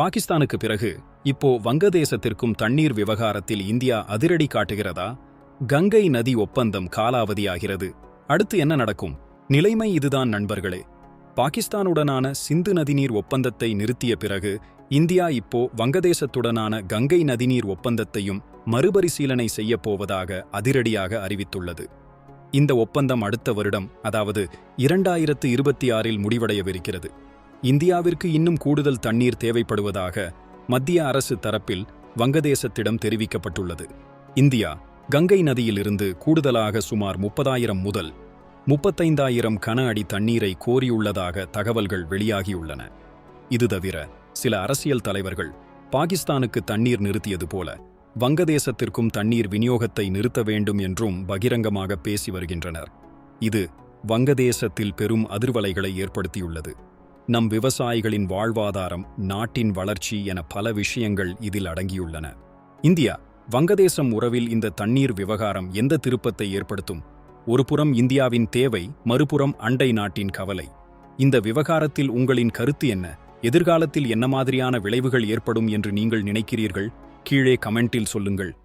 பாகிஸ்தானுக்கு பிறகு இப்போ வங்கதேசத்திற்கும் தண்ணீர் விவகாரத்தில் இந்தியா அதிரடி காட்டுகிறதா? கங்கை நதி ஒப்பந்தம் காலாவதியாகிறது. அடுத்து என்ன நடக்கும்? நிலைமை இதுதான் நண்பர்களே. பாகிஸ்தானுடனான சிந்து நதிநீர் ஒப்பந்தத்தை நிறுத்திய பிறகு இந்தியா இப்போ வங்கதேசத்துடனான கங்கை நதிநீர் ஒப்பந்தத்தையும் மறுபரிசீலனை செய்யப் போவதாக அதிரடியாக அறிவித்துள்ளது. இந்த ஒப்பந்தம் அடுத்த வருடம் அதாவது இரண்டாயிரத்து இருபத்தி ஆறில் முடிவடையவிருக்கிறது. இந்தியாவிற்கு இன்னும் கூடுதல் தண்ணீர் தேவைப்படுவதாக மத்திய அரசு தரப்பில் வங்கதேசத்திடம் தெரிவிக்கப்பட்டுள்ளது. இந்தியா கங்கை நதியிலிருந்து கூடுதலாக சுமார் முப்பதாயிரம் முதல் முப்பத்தைந்தாயிரம் கன அடி தண்ணீரை கோரியுள்ளதாக தகவல்கள் வெளியாகியுள்ளன. இது தவிர சில அரசியல் தலைவர்கள் பாகிஸ்தானுக்கு தண்ணீர் நிறுத்தியது போல வங்கதேசத்திற்கும் தண்ணீர் விநியோகத்தை நிறுத்த வேண்டும் என்றும் பகிரங்கமாக பேசி வருகின்றனர். இது வங்கதேசத்தில் பெரும் அதிர்வலைகளை ஏற்படுத்தியுள்ளது. நம் விவசாயிகளின் வாழ்வாதாரம் நாட்டின் வளர்ச்சி என பல விஷயங்கள் இதில் அடங்கியுள்ளன. இந்தியா வங்கதேசம் உறவில் இந்த தண்ணீர் விவகாரம் எந்த திருப்பத்தை ஏற்படுத்தும்? ஒருபுறம் இந்தியாவின் தேவை மறுபுறம் அண்டை நாட்டின் கவலை. இந்த விவகாரத்தில் உங்களின் கருத்து என்ன? எதிர்காலத்தில் என்ன மாதிரியான விளைவுகள் ஏற்படும் என்று நீங்கள் நினைக்கிறீர்கள்? கீழே கமெண்டில் சொல்லுங்கள்.